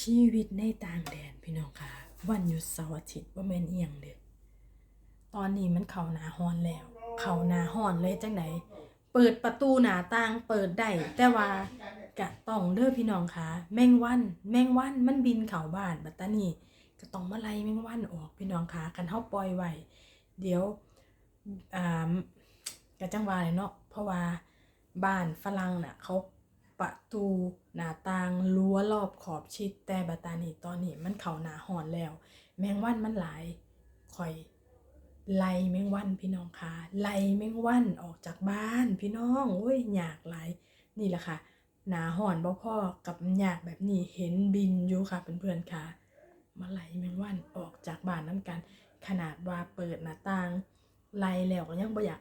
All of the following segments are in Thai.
ชีวิตในต่างแดนพี่น้องค่ะ วันหยุดเสาร์อาทิตย์ว่าแม่นเอียงเด้อตอนนี้มันเข้าหนาฮอนแล้ว เข้าหนาฮอนเลยจังไดเปิดประตูหนาต่างเปิดได้แต่ว่ากะต้องเด้อพี่น้องค่ะแมงวัน แมงวันมันบินเข้าบ้านบัดตานี้ก็ต้องมาไล่แมงวันออกพี่น้องค่ะกันเฮาปล่อยไว้เดี๋ยวอ่ากะจังว่าเลยเนาะเพราะว่าบ้านฝรั่งน่ะเขา ประตูหน้าต่างรั้วรอบขอบชิดแต่บัตานีตอนนี้มันเข้าหนาหอนแล้ว แมงวันมันหลายคอยไล่แมงวันพี่น้องค่ะไล่แมงวันออกจากบ้าน พี่น้องโอ้ยอยากหลายนี่แหละค่ะ หนาหอนบ่พ่อกับอยากแบบนี้เห็นบินอยู่ค่ะเพื่อนๆค่ะ มาไล่แมงวันออกจากบ้านน้ำกัน ขนาดว่าเปิดหน้าต่างไล่แล้วก็ยังบ่อยาก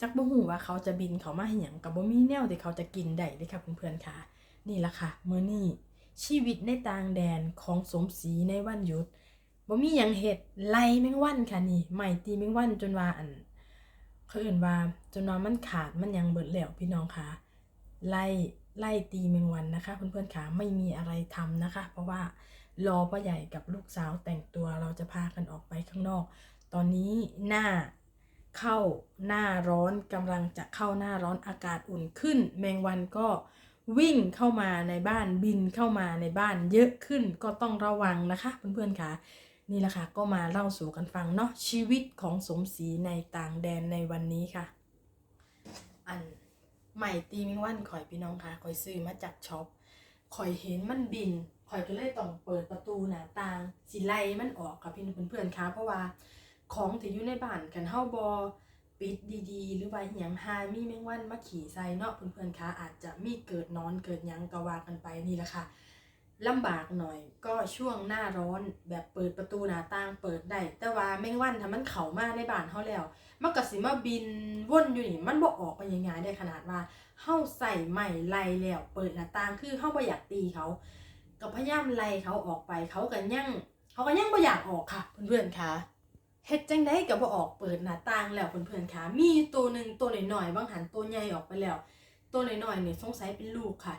จักบ่ฮู้ว่าเขาจะบินเขามาให้หยังกับบ่มีแนวที่เขาจะกินได้เด้ค่ะเพื่อนๆค่ะ นี่ล่ะค่ะมื้อนี้ชีวิตในต่างแดนของสมศรีในวันหยุดบ่มีหยังเฮ็ดไล่แมงวันค่ะนี่ไม้ตีแมงวันจนว่าอันเขาเอื่นว่าจนว่ามันขาดมันยังเบิดแล้วพี่น้องค่ะ ไล่ไล่ตีแมงวันนะคะเพื่อนๆค่ะไม่มีอะไรทำนะคะ เพราะว่ารอพ่อใหญ่กับลูกสาวแต่งตัวเราจะพากันออกไปข้างนอก ตอนนี้หน้า เข้าหน้าร้อนกำลังจะเข้าหน้าร้อนอากาศอุ่นขึ้น แมงวันก็วิ่งเข้ามาในบ้านบินเข้ามาในบ้านเยอะขึ้นก็ต้องระวังนะคะเพื่อนๆค่ะนี่แหละค่ะก็มาเล่าสู่กันฟังเนาะชีวิตของสมศรีในต่างแดนในวันนี้ค่ะ อันใหม่ตีแมงวันข่อยพี่น้องค่ะข่อยซื้อมาจากช็อปข่อยเห็นมันบินข่อยก็เลยต้องเปิดประตูหน้าต่างสิไล่มันออกค่ะพี่เพื่อนๆค่ะเพราะว่า ของที่อยู่ในบ้านกันเฮาบอปิดดีๆ หรือว่าหยังหามีแมงวันมาขี่ใส่เนาะเพื่อนๆคะอาจจะมีเกิดนอนเกิดหยังก็ว่ากันไปนี่แหละค่ะลำบากหน่อยก็ช่วงหน้าร้อนแบบเปิดประตูหน้าต่างเปิดได้ แต่ว่าแมงวันถ้ามันเข้ามาในบ้านเฮาแล้ว มันก็สิมาบินว่นอยู่นี่มันบ่ออกไปยังไงได้ขนาดว่าเฮาใส่ไม้ไล่แล้วเปิดหน้าต่างคือเฮาบ่อยากตีเขาก็พยายามไล่เขาออกไปเขาก็ยังเขาก็ยังบ่อยากออกค่ะ เพื่อนๆค่ะ เฮ็ดจังไดก็บ่ออกเปิดหน้าต่างแล้วเพื่อนๆค่ะ มีตัวหนึ่งตัวหน่อยๆบางหันตัวใหญ่ออกไปแล้ว ตัวน้อยๆนี่สงสัยเป็นลูกค่ะ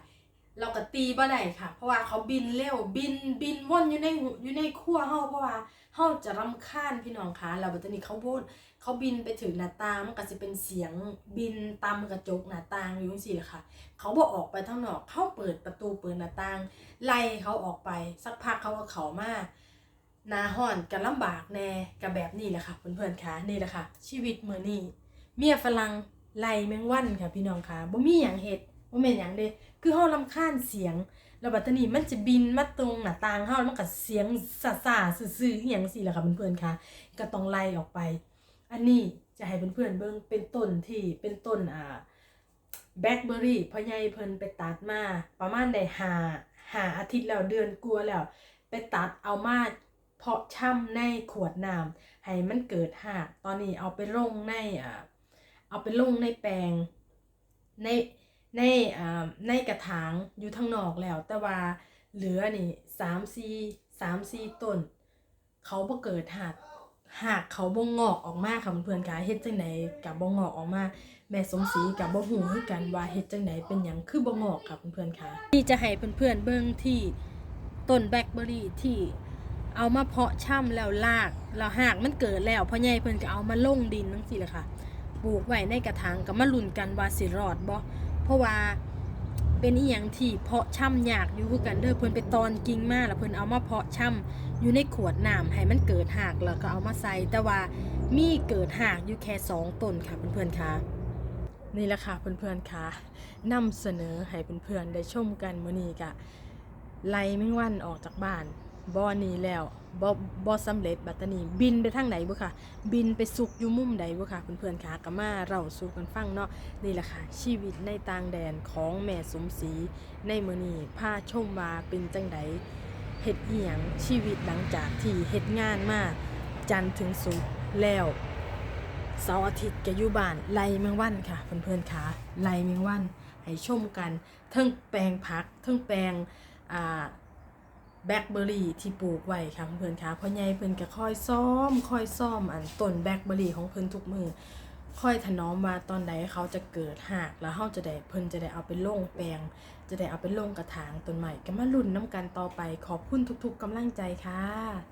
เราก็ตีบ่ได้ค่ะ เพราะว่าเขาบินเร็วบินบินว่อนอยู่ในอยู่ในครัวเฮาเพราะว่าเฮาจะรำคาญพี่น้องค่ะแล้วบัดนี้เขาโพดเขาบินไปถึงหน้าต่างมันก็สิเป็นเสียงบินตามกระจกหน้าต่างอยู่จังซี่แหละค่ะ เขาบ่ออกไปข้างนอกเขาเปิดประตูเปิดหน้าต่างไล่เขาออกไปสักพักเขาก็เข้ามา นาห่อนกันลำบากแน่กับแบบนี้แหละค่ะเพื่อนๆค่ะนี่แหละค่ะ ชีวิตมือนี้เมียฝรั่งไล่แมงวันค่ะพี่น้องค่ะบ่มีหยังเฮ็ดบ่แม่นหยังเด้คือเฮารำคาญเสียงแล้วบัดนี้มันจะบินมาตรงหน้าต่างเฮามันก็เสียงซ่าๆซื่อๆอหยังสิล่ะค่ะเพื่อนๆค่ะก็ต้องไล่ออกไป อันนี้จะให้เพื่อนๆเบิ่งเป็นต้นที่เป็นต้นอ่าแบล็คเบอร์รี่พ่อใหญ่เพิ่นไปตัดมาประมาณได้หาหาอาทิตย์แล้วเดือนกลัวแล้ว ไปตัดเอามา เพาะช่ำในขวดน้ำให้มันเกิดหากตอนนี้เอาไปลงในอ่าเอาไปลงในแปลงในในอ่าในกระถางอยู่ทางนอกแล้ว แต่ว่าเหลือนี่สามสี่สามสี่ต้น เขาบ่เกิดหากหากเขาบ่งอกออกมาค่ะเพื่อนๆค่ะเฮ็ดจังไดกับบ่งอกออกมาแม่สมศรีกับบ่ฮู้คือกันว่าเฮ็ดจังไดเป็นหยังคือบ่งอกค่ะเพื่อนๆค่ะที่จะให้เพื่อนๆเบิ่งที่ต้นแบล็คเบอร์รี่ที่ เอามาเพาะช่ำแล้วลากแล้วหากมันเกิดแล้วพ่อใหญ่เพิ่นก็เอามาลงดินจังซี่แหละค่ะปลูกไว้ในกระถางก็มาลุ้นกันว่าสิรอดบ่เพราะว่าเป็นอีหยังที่เพาะช่ำยากอยู่คือกันเด้อเพิ่นไปตอนกิ่งมาแล้วเพิ่นเอามาเพาะช่ำอยู่ในขวดน้ำให้มันเกิดหากแล้วก็เอามาใส่แต่ว่ามีเกิดหากอยู่แค่สองต้นค่ะเพื่อนๆค่ะนี่แหละค่ะเพื่อนๆค่ะนำเสนอให้เพื่อนๆได้ชมกันมื้อนี้กะไล่แมงวันออกจากบ้าน บ่หนี้แล้วบ่บ่สำเร็จบัดตานีบินไปทางไหนบ่ค่ะ บินไปสุกอยู่มุมใดบ่ค่ะเพื่อนๆค่ะก็มาเราสู่กันฟังเนาะนี่แหละค่ะชีวิตในต่างแดนของแม่สมศรีในมือนี้พาชมวาเป็นจังไดเฮ็ดอียงชีวิตหลังจากที่เฮ็ดงานมาจันทร์ถึงศุกแล้วเสาร์อาทิตย์ก็อยู่บ้านไล่แมงวันค่ะ เพื่อนๆค่ะไล่แมงวันให้ชมกันทั้งแปลงผักทั้งแปลงอ่า แบล็คเบอร์รี่ที่ปลูกไว้ค่ะเพื่อนๆค่ะพ่อใหญ่เพื่อนก็ค่อยซ่อมค่อยซ่อมอันต้นแบล็คเบอร์รี่ของเพื่อนทุกมือค่อยถนอมว่าตอนใดเขาจะเกิดหากแล้วเขาจะได้เพิ่นจะได้เอาไปลงแปลง จะได้เอาไปลงกระถางต้นใหม่ก็มาลุ้นน้ำกันต่อไปขอบคุณทุกๆกำลังใจค่ะ